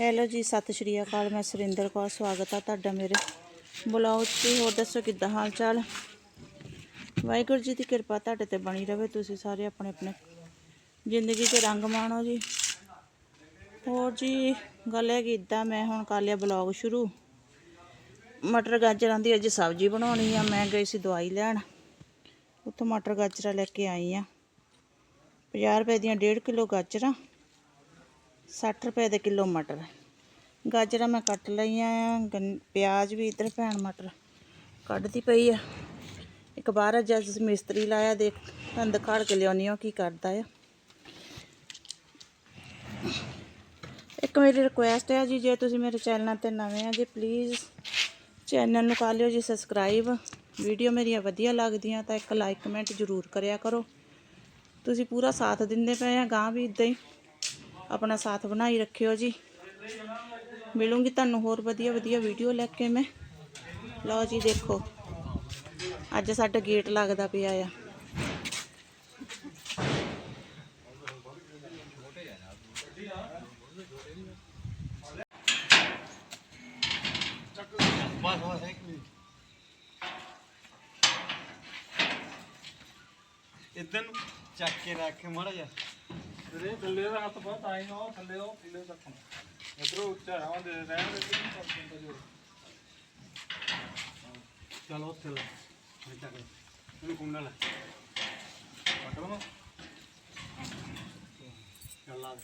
Hello ਜੀ, ਸਤਿ ਸ਼੍ਰੀ ਅਕਾਲ, ਮੈਂ ਸੁਰਿੰਦਰ ਕੌਰ, ਸਵਾਗਤ ਆ ਤੁਹਾਡਾ ਮੇਰੇ ਬੁਲਾਓ ਤੇ ਹੋਰ ਦੱਸੋ ਕਿੱਦਾਂ ਹਾਲ ਚਾਲ ਵਾਹਿਗੁਰੂ ਜੀ ਦੀ ਕਿਰਪਾ ਤੁਹਾਡੇ ਤੇ ਬਣੀ ਰਵੇ, ਤੁਸੀਂ ਸਾਰੇ ਆਪਣੇ ਆਪਣੇ ਜ਼ਿੰਦਗੀ 'ਚ ਰੰਗ ਮਾਣੋ ਜੀ। ਹੋਰ ਜੀ, ਗੱਲ ਹੈ ਕਿ ਇਦਾਂ ਮੈਂ ਹੁਣ ਕਰ ਲਿਆ ਬਲੌਗ ਸ਼ੁਰੂ। ਮਟਰ ਗਾਜਰਾਂ ਦੀ ਅੱਜ ਸਬਜ਼ੀ ਬਣਾਉਣੀ ਆ, ਮੈਂ ਗਈ ਸੀ ਦਵਾਈ ਲੈਣ। ਉੱਥੋਂ ਮਟਰ ਗਾਜਰਾਂ ਲੈ ਕੇ ਆਈ ਆ। 50 ਰੁਪਏ ਦੀਆਂ 1.5 ਕਿਲੋ ਗਾਜਰਾਂ। 60 ਰੁਪਏ ਦੇ ਕਿਲੋ ਮਟਰ। ਗਾਜਰਾਂ ਮੈਂ ਕੱਟ ਲਈਆਂ ਆ ਗੰਨ- ਪਿਆਜ਼ ਵੀ ਇਧਰ ਭੈਣ ਮਟਰ ਕੱਢਦੀ ਪਈ ਆ। ਇੱਕ ਬਾਹਰ ਅੱਜ ਅੱਜ ਮਿਸਤਰੀ ਲਾਇਆ, ਦੇਖ ਤੁਹਾਨੂੰ ਦਿਖਾੜ ਕੇ ਲਿਆਉਣੀ ਆ ਕੀ ਕਰਦਾ ਆ। ਇੱਕ ਮੇਰੀ ਰਿਕੁਐਸਟ ਹੈ ਜੀ, ਜੇ ਤੁਸੀਂ ਮੇਰੇ ਚੈਨਲ ਤੇ ਨਵੇਂ ਆ ਜੀ ਪਲੀਜ਼ ਚੈਨਲ ਨੂੰ ਕਰ ਲਿਓ ਜੀ ਸਬਸਕ੍ਰਾਈਬ ਵੀਡੀਓ ਮੇਰੀਆਂ ਵਧੀਆ ਲੱਗਦੀਆਂ ਤਾਂ ਇੱਕ ਲਾਈਕ ਕਮੈਂਟ ਜ਼ਰੂਰ ਕਰਿਆ ਕਰੋ। ਤੁਸੀਂ ਪੂਰਾ ਸਾਥ ਦਿੰਦੇ ਪਏ ਆ ਗਾਂ ਵੀ ਇਦਾਂ ਹੀ। ਆਪਣਾ ਸਾਥ ਬਣਾਈ ਰੱਖਿਓ ਜੀ ਮਿਲੂੰਗੀ ਤੁਹਾਨੂੰ ਹੋਰ ਵਧੀਆ ਵਧੀਆ ਵੀਡੀਓ ਲੈ ਕੇ ਮੈਂ ਲਓ ਜੀ ਦੇਖੋ ਅੱਜ ਸਾਡਾ ਗੇਟ ਲੱਗਦਾ ਪਿਆ ਆ ਇਦਾਂ ਨੂੰ ਚੱਕ ਕੇ ਰੱਖ ਮਾੜਾ ਜਾ ਤੇਰੇ ਥੱਲੇ ਦਾ ਹੱਥ ਬਹੁਤ ਆਈ ਨਾ, ਉਹ ਥੱਲੇ ਉਹ ਥੱਲੇ ਤੱਕ ਇਧਰੋਂ ਉੱਚਾ ਆਵਾਂ ਦੇ ਰਹਿਣ ਦੇ ਕਿ ਕਰ ਦਿੰਦਾ ਚਲੋ ਉੱਥੇ ਲੈ, ਮੈਂ ਚੱਕ ਇਹਨੂੰ ਕੁੰਡਾ ਲੈ। ਪਟੋ ਨਾ ਚੱਲ ਲਾ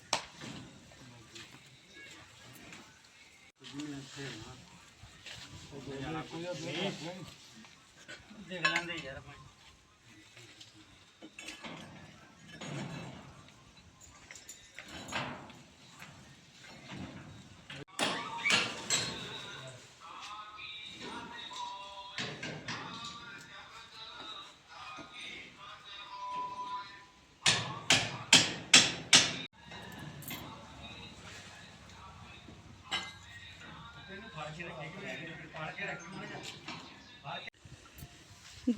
ਦੇਖ ਲੈਂਦੇ ਯਾਰ ਆਪਾਂ।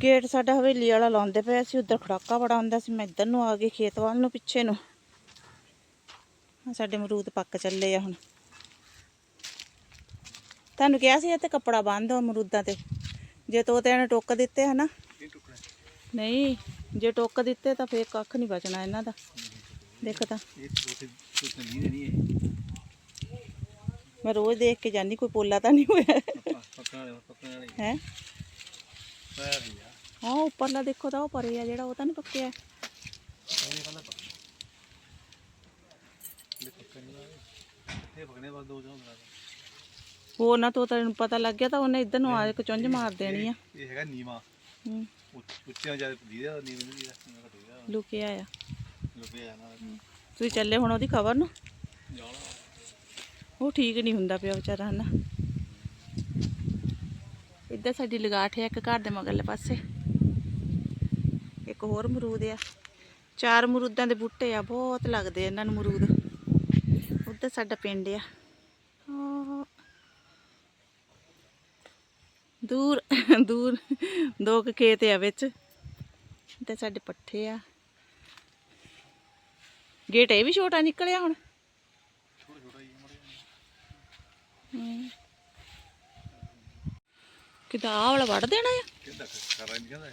ਗੇਟ ਸਾਡਾ ਹਵੇਲੀ ਵਾਲਾ ਲਾਉਂਦੇ ਪਿਆ ਸੀ ਉਧਰ ਖੜਾਕਾ ਬੜਾ ਹੁੰਦਾ ਸੀ, ਮੈਂ ਇੱਧਰ ਨੂੰ ਆ ਗਈ, ਖੇਤ ਵੱਲ ਨੂੰ ਪਿੱਛੇ ਨੂੰ। ਸਾਡੇ ਅਮਰੂਦ ਪੱਕ ਚੱਲੇ ਆ ਹੁਣ। ਤੁਹਾਨੂੰ ਕਿਹਾ ਸੀ ਇਹ ਤੇ ਕੱਪੜਾ ਬੰਨ੍ਹ ਅਮਰੂਦਾਂ ਤੇ। ਜੇ ਤੋਤਿਆਂ ਨੇ ਟੋਕ ਦਿੱਤੇ ਹਨਾ। ਇਹ ਨਹੀਂ, ਜੇ ਟੋਕ ਦਿੱਤੇ ਤਾਂ ਫੇਰ ਕੱਖ ਨਹੀਂ ਬਚਣਾ ਇਹਨਾਂ ਦਾ। ਦੇਖ ਤਾਂ। ਇਹ ਛੋਟੇ ਛੋਟੇ ਨਹੀਂ ਨਹੀਂ ਇਹ ਮੈਂ ਰੋਜ਼ ਦੇਖ ਕੇ ਜਾਂਦੀ ਕੋਈ ਪੋਲਾ ਤਾਂ ਨਹੀਂ ਹੋਇਆ। ਹੈ ਹੀ? ਉੱਪਰਲਾ ਦੇਖੋ ਤਾਂ ਉਹ ਪਰੇ ਆ ਜਿਹੜਾ ਉਹ ਤਾਂ ਨਹੀਂ ਪੱਕਿਆ। ਜਾਂ ਹੋਰ ਨਾ ਤੋ ਤੈਨੂੰ ਪਤਾ ਲੱਗ ਗਿਆ ਤਾਂ ਉਹਨੇ ਇੱਧਰ ਨੂੰ ਆ ਕੇ ਚੁੰਝ ਮਾਰ ਦੇਣੀ ਆ। ਇਹ ਹੈਗਾ ਨੀਵਾ। ਹੂੰ। ਉੱਚਿਆਂ ਜ਼ਿਆਦਾ ਦੀਦਾ ਨੀਵੇਂ ਨੂੰ ਦੀਦਾ ਲੁਕਿਆ ਆ। ਲੁਕੇ ਜਾਣਾ ਤੁਸੀਂ ਚੱਲੇ ਹੁਣ ਉਹਦੀ ਖਬਰ ਨੂੰ? ਜਾਣਾ। ਉਹ ਠੀਕ ਨਹੀਂ ਹੁੰਦਾ ਪਿਆ ਵਿਚਾਰਾ ਹਨਾ। ਇੱਧਰ ਸਾਡੀ ਲਗਾਠ ਹੈ, ਇੱਕ ਘਰ ਦੇ ਮਗਰਲੇ ਪਾਸੇ। ਇੱਕ ਹੋਰ ਮਰੂਦ ਆ। ਚਾਰ ਮਰੂਦਾਂ ਦੇ ਬੂਟੇ ਆ, ਬਹੁਤ ਲੱਗਦੇ ਇਹਨਾਂ ਨੂੰ ਮਰੂਦ ਉੱਧਰ ਸਾਡਾ ਪਿੰਡ ਆ। ਦੂਰ ਦੂਰ, ਦੋ ਕੁ ਖੇਤ ਆ ਵਿੱਚ। ਤੇ ਸਾਡੇ ਪੱਠੇ ਆ। ਗੇਟ ਇਹ ਵੀ ਛੋਟਾ ਨਿਕਲਿਆ ਹੁਣ ਛੋਟਾ ਛੋਟਾ ਹੀ ਮੜੇ ਕਿੱਦਾਂ ਆਹ ਵਾਲਾ ਵੜ ਦੇਣਾ ਆ? ਕਿੱਦਾਂ ਨਹੀਂ ਕਹਿੰਦਾ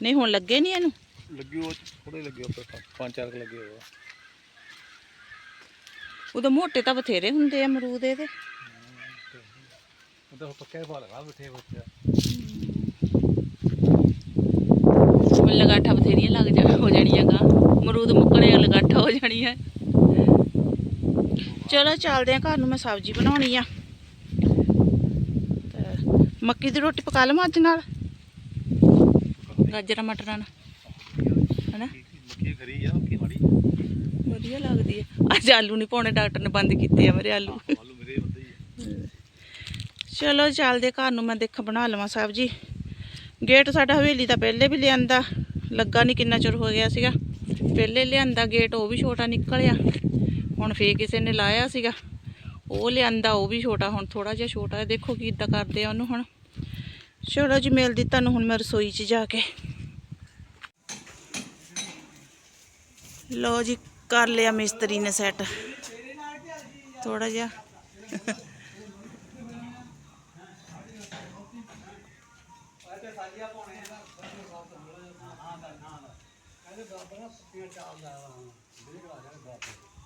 ਨਹੀਂ ਹੁਣ ਲੱਗੇ ਨਹੀਂ ਇਹਨੂੰ? ਲੱਗੀ ਉਹ ਥੋੜੇ ਲੱਗੇ ਉੱਪਰ ਪੰਜ ਚਾਰ ਲੱਗੇ ਹੋਏ ਉਦੋਂ ਮੋਟੇ ਤਾਂ ਬਥੇਰੇ ਹੁੰਦੇ ਆ ਅਮਰੂਦ ਇਹਦੇ। ਉਹ ਤਾਂ ਪੱਕੇ ਪਾ ਲਗਾ ਬਿਠੇ ਬੱਚਾ ਲਗਾਠਾ ਬਥੇਰੀਆਂ ਲੱਗ ਜਾ ਹੋ ਜਾਣੀਆਂ ਗਾ। ਅਮਰੂਦ ਮੁੱਕਣੇ ਲਗਾਠਾ ਹੋ ਜਾਣੀ ਹੈ ਚਲੋ ਚੱਲਦੇ ਆ ਘਰ ਨੂੰ ਮੈਂ ਸਬਜ਼ੀ ਬਣਾਉਣੀ ਆ। ਮੱਕੀ ਦੀ ਰੋਟੀ ਪਕਾ ਲਵਾਂ ਅੱਜ ਨਾਲ? ਗਾਜਰਾਂ, ਮਟਰਾਂ ਨਾਲ। ਹਨਾ? ਮੱਕੀ ਖਰੀ ਆ ਮੱਕੀ ਮਾੜੀ ਵਧੀਆ ਲੱਗਦੀ ਹੈ ਅੱਜ ਆਲੂ ਨਹੀਂ ਪਾਉਣੇ, ਡਾਕਟਰ ਨੇ ਬੰਦ ਕੀਤੇ ਆ ਮੇਰੇ ਆਲੂ। ਚਲੋ ਚੱਲਦੇ, ਘਰ ਨੂੰ ਮੈਂ ਦੇਖ ਬਣਾ ਲਵਾਂ ਸਬਜੀ। ਗੇਟ ਸਾਡਾ ਹਵੇਲੀ ਦਾ ਪਹਿਲੇ ਵੀ ਲਿਆਂਦਾ, ਲੱਗਾ ਨਹੀਂ ਕਿੰਨਾ ਚਿਰ ਹੋ ਗਿਆ ਸੀਗਾ। ਪਹਿਲੇ ਲਿਆਂਦਾ ਗੇਟ, ਉਹ ਵੀ ਛੋਟਾ ਨਿਕਲਿਆ। ਹੁਣ ਫੇਰ ਕਿਸੇ ਨੇ ਲਾਇਆ ਸੀਗਾ। ਉਹ ਲਿਆਂਦਾ, ਉਹ ਵੀ ਛੋਟਾ, ਹੁਣ ਥੋੜਾ ਜਿਹਾ ਛੋਟਾ ਦੇਖੋ ਕੀ ਇਦਾਂ ਕਰਦੇ ਆ ਉਹਨੂੰ ਹੁਣ। ਚਲੋ ਜੀ, ਮਿਲਦੀ ਤੁਹਾਨੂੰ ਹੁਣ ਮੈਂ ਰਸੋਈ 'ਚ ਜਾ ਕੇ। ਲੋ ਜੀ, ਕਰ ਲਿਆ ਮਿਸਤਰੀ ਨੇ ਸੈੱਟ ਥੋੜਾ ਜਿਹਾ। ਆਲੇ ਵਿੱਚ ਦੇ ਕੇ ਪੱਤੀ ਉਹਦੇ ਮਗਰ ਐਨੇ ਵਿੱਚ ਗਿਆ ਅੱਧ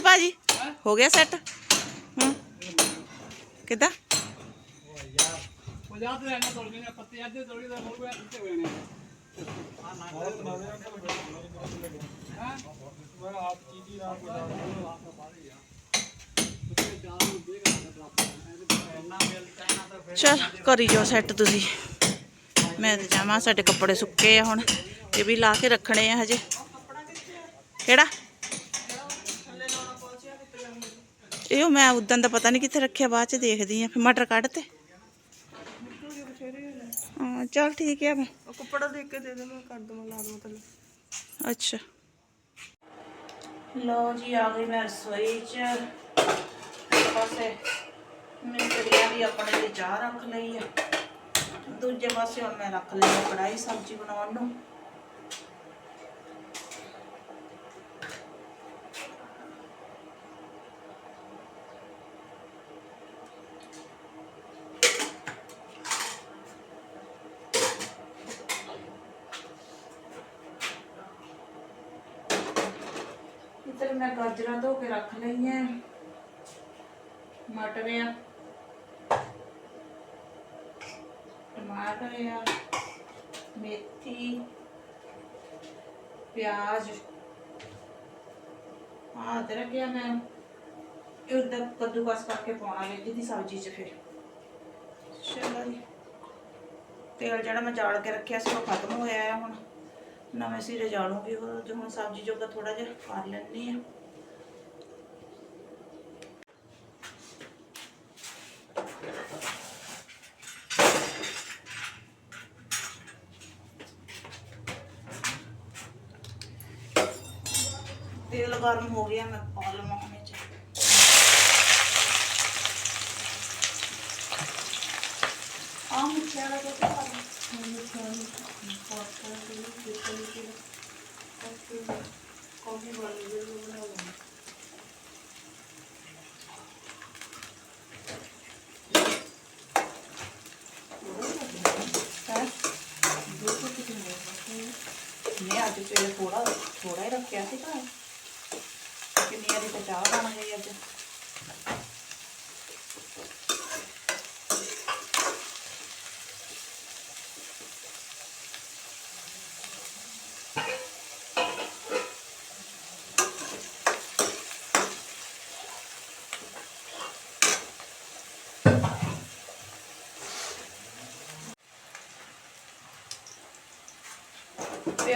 ਭਾਜੀ ਹੋ ਗਿਆ ਸੈੱਟ ਹੂੰ ਕਿੱਦਾਂ ਉਹ ਯਾਦ ਰਹਿਣਾ ਤੋੜ ਕੇ ਪੱਤੇ ਅੱਧੇ ਤੋੜੀ ਦਾ ਹੋ ਗਿਆ ਇੱਥੇ ਹੋਏ ਨੇ ਚਲ ਕਰੀ ਜਾਓ ਸੈੱਟ ਤੁਸੀਂ। ਮੈਂ ਤੇ ਜਾਵਾਂ ਸਾਡੇ ਕੱਪੜੇ ਸੁੱਕੇ ਆ ਹੁਣ। ਇਹ ਵੀ ਲਾ ਕੇ ਰੱਖਣੇ ਆ ਹਜੇ। ਕਿਹੜਾ? ਇਹ ਮੈਂ ਉਦੋਂ ਦਾ ਪਤਾ ਨਹੀਂ ਕਿੱਥੇ ਰੱਖਿਆ ਬਾਅਦ ਚ ਦੇਖਦੀ ਆ। ਫਿਰ ਮਟਰ ਕੱਢ ਤੇ। ਹਾਂ ਚਲ ਠੀਕ ਆ ਮੈਂ ਉਹ ਕੱਪੜਾ ਦੇਖ ਕੇ ਦੇ ਦੇ ਮੈਂ ਕਰ ਦਵਾਂ ਲਾ ਦਵਾਂ ਥੱਲੇ ਅੱਛਾ। ਲੋ ਜੀ ਆ ਗਈ ਮੈਂ ਰਸੋਈ ਚ। ਪਾਸੇ ਮਿਸਤਰੀਆਂ ਦੀ ਆਪਣੇ ਲਈ ਚਾਹ ਰੱਖ ਲਈ ਆ। ਦੂਜੇ ਪਾਸੇ ਹੁਣ ਮੈਂ ਰੱਖ ਲਈ ਆ ਕੜਾਈ ਸਬਜ਼ੀ ਬਣਾਉਣ ਨੂੰ ਇੱਧਰ ਮੈਂ ਗਾਜਰਾਂ ਧੋ ਕੇ ਰੱਖ ਲਈਆਂ ਮਟਰ ਆ ਟਮਾਟਰ ਆ ਮੇਥੀ ਪਿਆਜ਼ ਆ ਤੇ ਰੱਖਿਆ ਮੈਂ। ਇਹ ਉਧਰ ਕੱਦੂਕਸ ਕਰਕੇ ਪਾਉਣਾ ਹੈ ਜਿਹਦੀ ਸਬਜ਼ੀ ਚ ਫਿਰ। ਚਲੋ ਜੀ। ਤੇਲ ਜਿਹੜਾ ਮੈਂ ਜਾਲ ਕੇ ਰੱਖਿਆ ਸੀ ਉਹ ਖਤਮ ਹੋਇਆ ਹੈ ਹੁਣ। ਨਵੇਂ ਸਿਰੇ ਜਾਲੂਗੀ ਉਹ ਜੋ ਹੁਣ ਸਬਜ਼ੀ ਜੋਗਾ ਥੋੜਾ ਜਿਹਾ ਕਰ ਲੈਣੀ ਆ। ਤੇਲ ਗਰਮ ਹੋ ਗਿਆ, ਮੈਂ ਪਾ ਲਵਾਂ ਹੁਣ ਇਹ 'ਚ। ਆ ਮਿੱਠਾ ਵਾਲਾ ਕੁਝ ਪਾ ਲਵਾਂ ਮਿੱਠਾ ਵਾਲਾ ਪੋਟ ਕਰ ਦੇ ਦੇ ਦੇ ਦੇ ਕਾਫੀ ਵਾਲੀ ਵੀ ਬਣਾ ਲਵਾਂ ਹੈ ਦੋ ਸੌ ਕਿੰਨੇ ਮੈਂ ਅੱਜ ਸਵੇਰੇ ਥੋੜਾ ਥੋੜਾ ਹੀ ਰੱਖਿਆ ਸੀ ਤਾਂ ਕਿੰਨੀ ਵਾਰੀ ਤਾਂ ਚਾਹ ਬਣ ਗਈ ਅੱਜ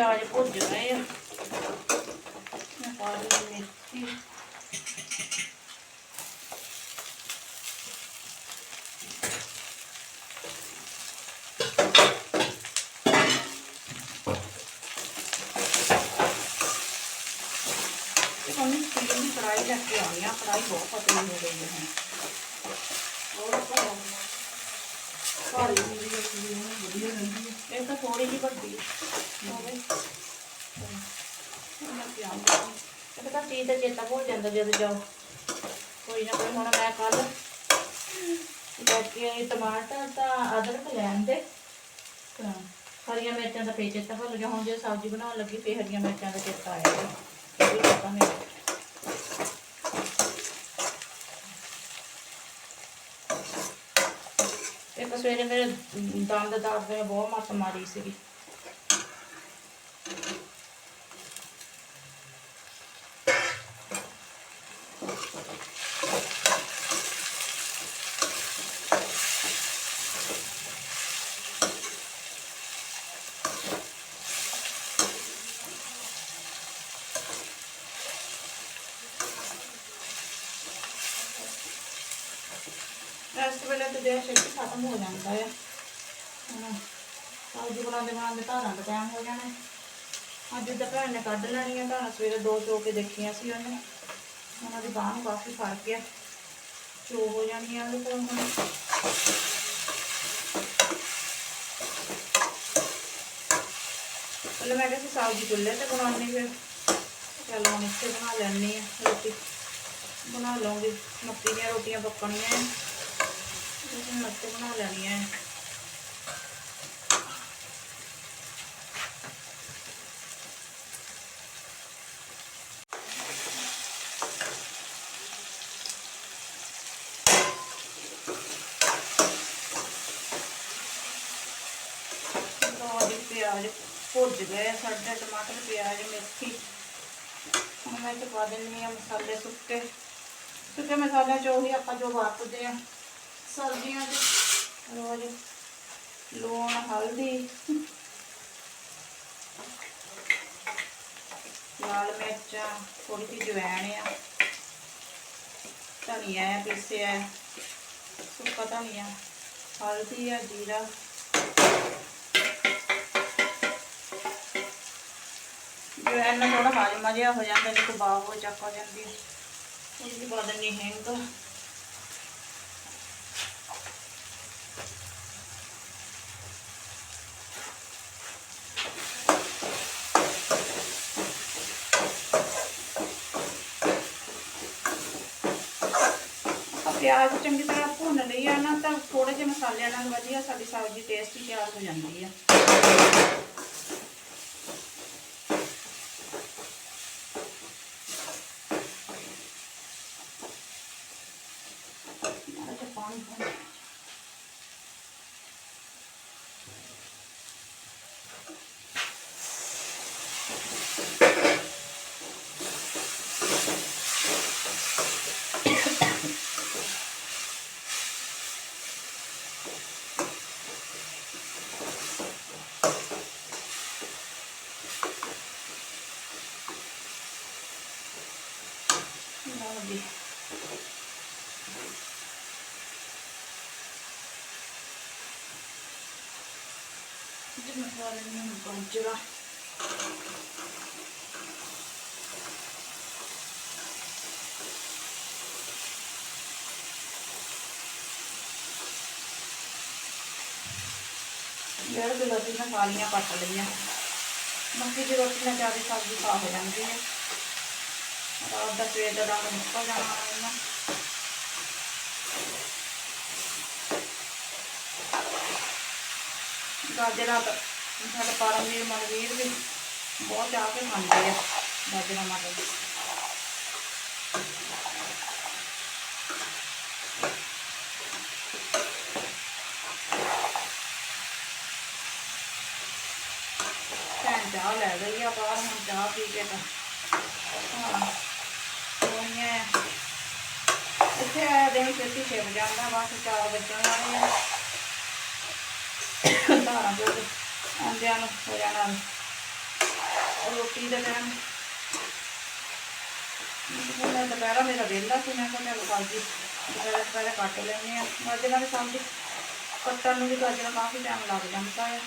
ਪਿਆਜ਼ ਭੁੱਜ ਗਏ ਆ। ਮੈਂ ਪਾ ਲਈ ਮੇਥੀ ਕੜਾਈ ਲੈ ਕੇ ਆਉਣੀ ਆ। ਕੜਾਈ ਬਹੁਤ ਪਤਲੀ ਹੋ ਗਈ ਹੈ। ਹੁਣ ਹੋਰ ਭਾਰੀ ਹੁੰਦੀ ਹੈ ਵਧੀਆ ਰਹਿੰਦੀ ਹੈ ਇਹ ਤਾਂ ਥੋੜੀ ਜਿਹੀ ਵੱਡੀ। ਹੋਵੇ ਮੈਂ ਪਿਆਉਂਗੀ ਇਹ ਤਾਂ ਚੀਜ਼ ਦਾ ਚੇਤਾ ਭੁੱਲ ਜਾਂਦਾ ਜਦੋਂ ਜਾਓ। ਕੋਈ ਨਾ ਕੋਈ, ਹੁਣ ਮੈਂ ਕੱਲ ਲੈ ਟਮਾਟਰ ਤਾਂ ਅਦਰਕ ਲੈਣ ਦੇ। ਤਾਂ ਹਰੀਆਂ ਮਿਰਚਾਂ ਦਾ ਫੇਰ ਚੇਤਾ ਭੁੱਲ ਗਿਆ। ਹੁਣ ਜੇ ਸਬਜ਼ੀ ਬਣਾਉਣ ਲੱਗੀ, ਫੇਰ ਹਰੀਆਂ ਮਿਰਚਾਂ ਦਾ ਚੇਤਾ ਆਇਆ। ਇਹ ਵੀ ਪਤਾ ਨਹੀਂ। ਸਵੇਰੇ ਮੇਰੇ ਦੰਦ ਦਰਦ ਨੇ ਬਹੁਤ ਮੱਤ ਮਾਰੀ ਸੀਗੀ ਇਸ ਵੇਲੇ ਤੇ ਦੇਖ ਛੇਤੀ ਖਤਮ ਹੋ ਜਾਂਦਾ ਹੈ ਹੁਣ ਸਬਜ਼ੀ ਬਣਾਉਂਦੇ ਬਣਾਉਂਦੇ ਧਾਰਾਂ ਦਾ ਟਾਈਮ ਹੋ ਜਾਣਾ ਹੈ। ਅੱਜ ਤਾਂ ਭੈਣ ਨੇ ਕੱਢ ਲੈਣੀਆਂ ਧਾਰਾਂ ਸਵੇਰੇ ਦੋ ਚੋ ਕੇ ਦੇਖੀਆਂ ਸੀ ਉਹਨੇ ਉਹਨਾਂ ਦੀ ਬਾਂਹ ਨੂੰ ਕਾਫੀ ਫ਼ਰਕ ਆ ਚੋ ਹੋ ਜਾਣੀਆਂ ਉਹਦੇ ਕੋਲ ਹੁਣ ਪਹਿਲਾਂ ਮੈਂ ਕਿਹਾ ਸੀ ਸਬਜ਼ੀ ਚੁੱਲ੍ਹੇ ਤੇ ਬਣਾਉਣੀ ਫਿਰ ਚੱਲ ਹੁਣ ਇੱਥੇ ਬਣਾ ਲੈਣੀ ਆ ਰੋਟੀ ਬਣਾ ਲਵਾਂਗੀ ਮੱਕੀ ਦੀਆਂ ਰੋਟੀਆਂ ਪੱਕਣੀਆਂ ਹੈ ਇਸ ਨੂੰ ਮੱਕੀ ਬਣਾ ਲੈਣੀਆਂ ਹੈ। ਦੋ ਦੀ ਪਿਆਜ਼ ਭੁੱਜ ਗਏ ਆ, ਸਾਡੇ ਟਮਾਟਰ, ਪਿਆਜ਼, ਮੇਥੀ। ਹੁਣ ਮੈਂ ਚ ਪਾ ਦਿੰਨੀ ਆ ਮਸਾਲੇ ਸੁੱਕੇ। ਸੁੱਕੇ ਮਸਾਲਿਆਂ ਸਬਜ਼ੀਆਂ ਚ। ਰੋਜ਼ ਲੂਣ ਹਲਦੀ। ਲਾਲ ਮਿਰਚਾਂ ਥੋੜੀ ਜਿਹੀ ਜਵੈਣ ਆ। ਧਨੀਆ ਆ ਪੀਸਿਆ ਹੈ, ਸੁੱਕਾ ਧਨੀਆ ਹਲਦੀ ਆ ਜੀਰਾ। ਜਵੈਣ ਨਾਲ ਥੋੜਾ ਹਾਜਮਾ ਜਿਹਾ ਹੋ ਜਾਂਦਾ ਜੇ ਬਾਹ ਹੋ ਚੱਕ ਹੋ ਜਾਂਦੀ ਹੈ ਪਾ ਦਿੰਦੀ ਹਿੰਗ। ਪਿਆਜ਼ ਚੰਗੀ ਤਰ੍ਹਾਂ ਭੁੰਨ ਲਈ ਆ ਨਾ ਤਾਂ ਥੋੜੇ ਜਿਹੇ ਮਸਾਲਿਆਂ ਨਾਲ ਵਧੀਆ ਸਾਡੀ ਸਬਜ਼ੀ ਟੇਸਟੀ ਤਿਆਰ ਹੋ ਜਾਂਦੀ ਆ ਮਾੜਾ ਜਿਹਾ ਪਾਣੀ ਪਾ ਲਓ ਜੀ ਜਿਵੇਂ ਹਾਂ ਗਾਜਰਾਂ ਡੇਢ ਕਿਲੋ ਦੀ ਕਾਲੀਆਂ ਕੱਟ ਲਈਆਂ। ਮੱਕੀ ਦੀ ਰੋਟੀ ਨਾਲ ਜ਼ਿਆਦਾ ਸਬਜ਼ੀ ਖਾ ਹੋ ਜਾਂਦੀ ਹੈ। ਰਾਤ ਦਾ ਸਵੇਰ ਦਾ ਡੰਗ ਨਿਕਲ ਜਾਣਾ ਇਹਨਾਂ ਗਾਜਰਾਂ ਤਾਂ ਸਾਡੇ ਪਰਮਵੀਰ ਮਨਵੀਰ ਵੀ ਬਹੁਤ ਚਾਹ ਕੇ ਖਾਂਦੇ ਆ ਗਾਜਰਾਂ ਮਟਰ ਭੈਣ ਚਾਹ ਲੈ ਗਈ ਆ ਬਾਹਰ, ਹੁਣ ਚਾਹ ਪੀ ਕੇ ਤਾਂ। ਹਾਂ ਸੋਨੀਆ ਇੱਥੇ ਆਇਆ ਦਿਨ ਛੇਤੀ ਛਿਪ ਜਾਂਦਾ, ਬਸ ਚਾਰ ਵੱਜਣ ਵਾਲੇ ਆ ਧਾਰਾਂ ਦੁੱਧ ਆਂਦਿਆਂ ਨੂੰ ਹੋ ਜਾਣਾ ਰੋਟੀ ਦਾ ਟਾਈਮ ਮੈਂ ਦੁਪਹਿਰਾ ਮੇਰਾ ਵਿਹਲਾ ਸੀ, ਮੈਂ ਕਿਹਾ ਚੱਲ ਸਬਜ਼ੀ ਦੁਪਹਿਰੇ ਦੁਪਹਿਰੇ ਕੱਟ ਲੈਂਦੇ ਆ ਗਾਜਰਾਂ ਦੀ ਸਬਜ਼ੀ ਕੱਟਣ ਨੂੰ ਵੀ ਗਾਜਰਾਂ ਕਾਫੀ ਟਾਈਮ ਲੱਗ ਜਾਂਦਾ ਹੈ।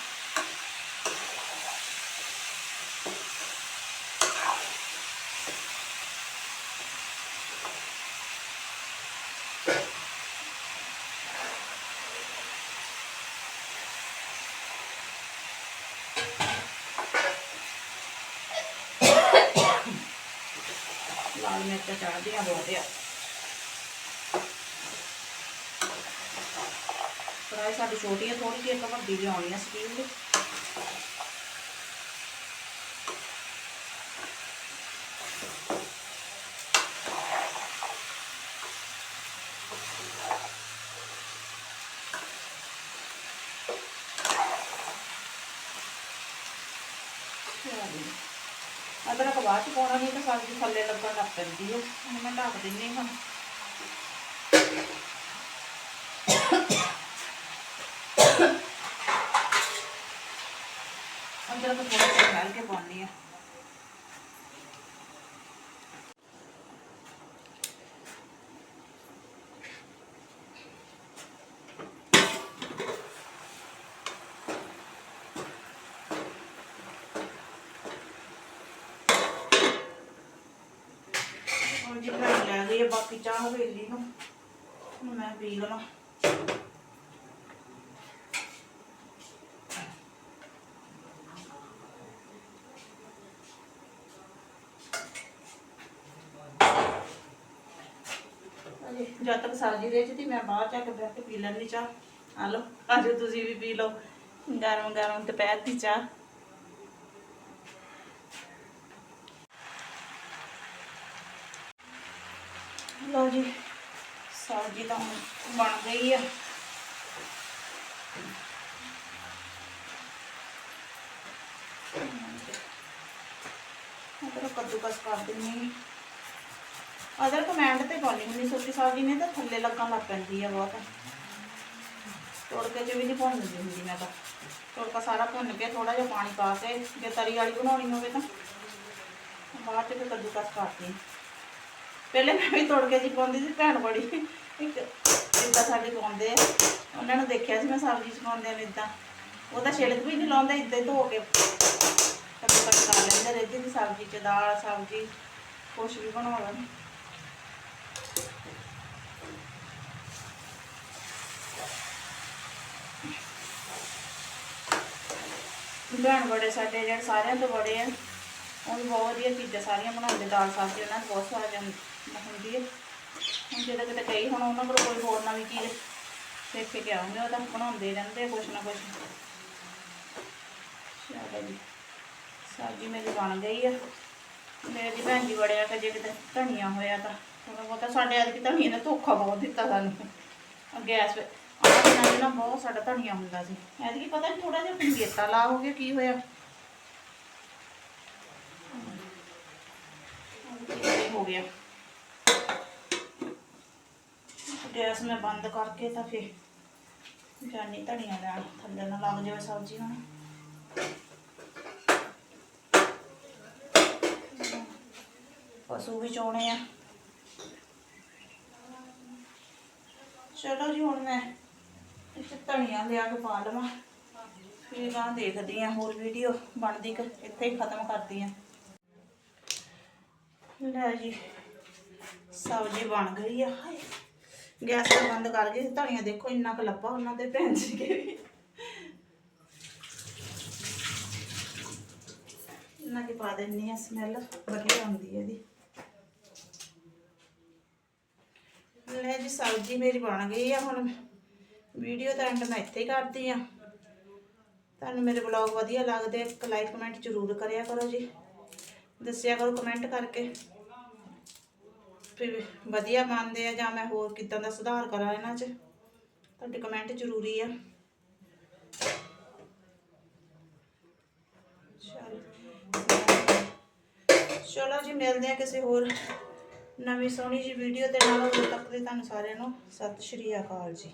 ਲਾਲ ਮਿਰਚਾਂ ਚੜ੍ਹਦੀਆਂ ਬਹੁਤ ਆ। ਕੜਾਈ ਸਾਡੀ ਛੋਟੀ ਹੈ ਥੋੜੀ ਜਿਹੀ ਇੱਕ ਵੱਡੀ ਲਿਆਉਣੀ ਆ ਸਟੀਲ ਦੀ ਅਦਰਕ ਬਾਅਦ ਚ ਪਾਉਣਾ ਨਹੀਂ ਤਾਂ ਸਬਜ਼ੀ ਥੱਲੇ ਲੱਗਣ ਲੱਗ ਪੈਂਦੀ ਹੈ। ਹੁਣ ਮੈਂ ਢੱਕ ਦਿੰਨੀ ਹਾਂ। ਅਦਰਕ ਥੋੜਾ ਜਿਹਾ ਕੇ ਪਾਉਣੀ ਆ ਬਾਕੀ ਚਾਹ ਹਵੇਲੀ ਨੂੰ, ਹੁਣ ਮੈਂ ਪੀ ਲਵਾਂ। ਜਦ ਤੱਕ ਸਬਜ਼ੀ ਦੇ ਦਿੱਤੀ ਮੈਂ ਬਾਹਰ ਜਾ ਕੇ ਬੈਠ ਕੇ ਪੀ ਲੈਂਦੀ ਚਾਹ। ਆ ਲਓ, ਅੱਜ ਤੁਸੀਂ ਵੀ ਪੀ ਲਓ। ਗਰਮ ਗਰਮ ਦੁਪਹਿਰ ਦੀ ਚਾਹ। ਸਬਜ਼ੀ ਤਾਂ ਹੁਣ ਬਣ ਗਈ ਆ। ਅਦਰ ਕੱਦੂਕਸ ਕਰ ਦਿੰਨੀ ਹਾਂ। ਅਦਰ ਕਮੈਂਡ ਤੇ ਪਾਉਣੀ ਹੁੰਦੀ ਸੁੱਕੀ ਸਬਜ਼ੀ ਨੇ ਤਾਂ ਥੱਲੇ ਲੱਗਣ ਲੱਗ ਪੈਂਦੀ ਆ ਬਹੁਤ। ਤੜਕੇ 'ਚ ਵੀ ਨਹੀਂ ਭੁੰਨਦੀ ਹੁੰਦੀ ਮੈਂ ਤਾਂ। ਤੜਕਾ ਸਾਰਾ ਭੁੰਨ ਕੇ ਥੋੜਾ ਜਿਹਾ ਪਾਣੀ ਪਾ ਕੇ, ਜੇ ਤਰੀ ਵਾਲੀ ਬਣਾਉਣੀ ਹੋਵੇ ਤਾਂ। ਬਾਅਦ 'ਚ ਫਿਰ ਕੱਦੂਕਸ ਕਰਦੀ ਹਾਂ। ਪਹਿਲੇ ਮੈਂ ਵੀ ਤੜਕੇ 'ਚ ਹੀ ਪਾਉਂਦੀ ਜਿੱਦਾਂ ਸਾਡੇ ਪਾਉਂਦੇ ਆ, ਉਹਨਾਂ ਨੂੰ ਦੇਖਿਆ ਸੀ ਮੈਂ ਸਬਜ਼ੀ 'ਚ ਪਾਉਂਦੇ ਆ ਇਦਾਂ ਉਹ ਤਾਂ ਛਿਲਕ ਵੀ ਨਹੀਂ ਲਾਉਂਦੇ ਇਦਾਂ ਹੀ ਧੋ ਕੇ ਕੱਦੂਕਸ ਕਰ ਲੈਂਦੇ ਰੇਜੀ ਦੀ ਸਬਜ਼ੀ 'ਚ ਦਾਲ ਸਬਜ਼ੀ ਕੁਛ ਵੀ ਬਣਾ ਲੈਣ ਭੈਣ ਬੜੇ ਸਾਡੇ ਜਿਹੜੇ ਸਾਰਿਆਂ ਤੋਂ ਬੜੇ ਆ, ਉਹ ਵੀ ਬਹੁਤ ਵਧੀਆ ਚੀਜ਼ਾਂ ਸਾਰੀਆਂ ਬਣਾਉਂਦੇ, ਦਾਲ ਸਬਜ਼ੀ ਉਹਨਾਂ ਨੂੰ ਬਹੁਤ ਸਵਾਦ ਹੁੰਦੀ ਹੈ ਹੁਣ ਜਦੋਂ ਕਿਤੇ ਗਈ ਹੁਣ ਉਹਨਾਂ ਕੋਲ ਕੋਈ ਹੋਰ ਨਵੀਂ ਚੀਜ਼ ਸਿੱਖ ਕੇ ਆਉਂਗੇ, ਉਹ ਤਾਂ ਬਣਾਉਂਦੇ ਰਹਿੰਦੇ ਕੁਛ ਨਾ ਕੁਛ। ਚਲੋ ਜੀ ਸਬਜ਼ੀ ਮੇਰੀ ਬਣ ਗਈ ਆ। ਮੇਰੀ ਭੈਣ ਜੀ ਬੜਿਆ ਕਿ ਜੇ ਕਿਤੇ ਧਨੀਆ ਹੋਇਆ ਤਾਂ ਥੋੜਾ ਬਹੁਤਾ ਸਾਡੇ ਅੱਜ ਧਨੀਆ ਨੇ ਧੋਖਾ ਬਹੁਤ ਦਿੱਤਾ ਸਾਨੂੰ। ਗੈਸ ਆਹ ਨਾ ਬਹੁਤ ਸਾਡਾ ਧਨੀਆ ਹੁੰਦਾ ਸੀ। ਐਤਕੀ ਪਤਾ ਨਹੀਂ ਥੋੜਾ ਜਿਹਾ ਪੰਗੇਤਾ ਲਾ ਹੋ ਗਿਆ ਕੀ ਹੋਇਆ ਹੋ ਗਿਆ। ਗੈਸ ਮੈਂ ਬੰਦ ਕਰਕੇ ਤਾਂ ਫਿਰ ਜਾਨੀ ਧਨੀਆ ਲੈਣ, ਥੱਲੇ ਨਾ ਲੱਗ ਜਾਵੇ ਸਬਜ਼ੀ ਹੁਣ। ਪਸ਼ੂ ਵੀ ਚੋਣੇ ਆ। ਚਲੋ ਜੀ, ਹੁਣ ਮੈਂ ਇੱਥੇ ਧਨੀਆ ਲਿਆ ਕੇ ਪਾ ਲਵਾਂ। ਫਿਰ ਆ ਦੇਖਦੀ ਆ ਹੋਰ ਵੀਡੀਓ ਬਣਦੀ ਕਿ ਇੱਥੇ ਹੀ ਖਤਮ ਕਰਦੀ ਆ ਲੈ ਜੀ, ਸਬਜ਼ੀ ਬਣ ਗਈ ਆ, ਹਾਏ। ਗੈਸ ਤਾਂ ਬੰਦ ਕਰਕੇ ਧਨੀਆ ਦੇਖੋ ਇੰਨਾ ਕੁ ਲੱਭਾ ਉਹਨਾਂ ਦੇ ਭੈਣ ਜੀ ਕੇ ਵੀ। ਇਹਨਾਂ ਪਾ ਦਿੰਨੀ ਆ ਸਮੈਲ ਵਧੀਆ ਆਉਂਦੀ ਹੈ ਇਹਦੀ। ਲੈ ਜੀ ਸਬਜ਼ੀ ਮੇਰੀ ਬਣ ਗਈ ਆ, ਹੁਣ ਵੀਡੀਓ ਦਾ ਐਂਡ ਮੈਂ ਇੱਥੇ ਹੀ ਕਰਦੀ ਆ। ਤੁਹਾਨੂੰ ਮੇਰੇ ਬਲੌਗ ਵਧੀਆ ਲੱਗਦੇ ਇੱਕ ਲਾਈਕ ਕਮੈਂਟ ਜ਼ਰੂਰ ਕਰਿਆ ਕਰੋ ਜੀ। ਦੱਸਿਆ ਕਰੋ ਕਮੈਂਟ ਕਰਕੇ। ਫਿਰ ਵਧੀਆ ਬਣਦੇ ਆ ਜਾਂ ਮੈਂ ਹੋਰ ਕਿੱਦਾਂ ਦਾ ਸੁਧਾਰ ਕਰਾਂ ਇਹਨਾਂ 'ਚ? ਤੁਹਾਡੇ ਕਮੈਂਟ ਜ਼ਰੂਰੀ ਆ। ਚਲੋ। ਜੀ, ਮਿਲਦੇ ਆ ਕਿਸੇ ਹੋਰ ਨਵੀਂ ਸੋਹਣੀ ਜੀ ਵੀਡੀਓ ਦੇ ਨਾਲ। ਉਦੋਂ ਤੱਕ ਲਈ ਤੁਹਾਨੂੰ ਸਾਰਿਆਂ ਨੂੰ ਸਤਿ ਸ਼੍ਰੀ ਅਕਾਲ ਜੀ।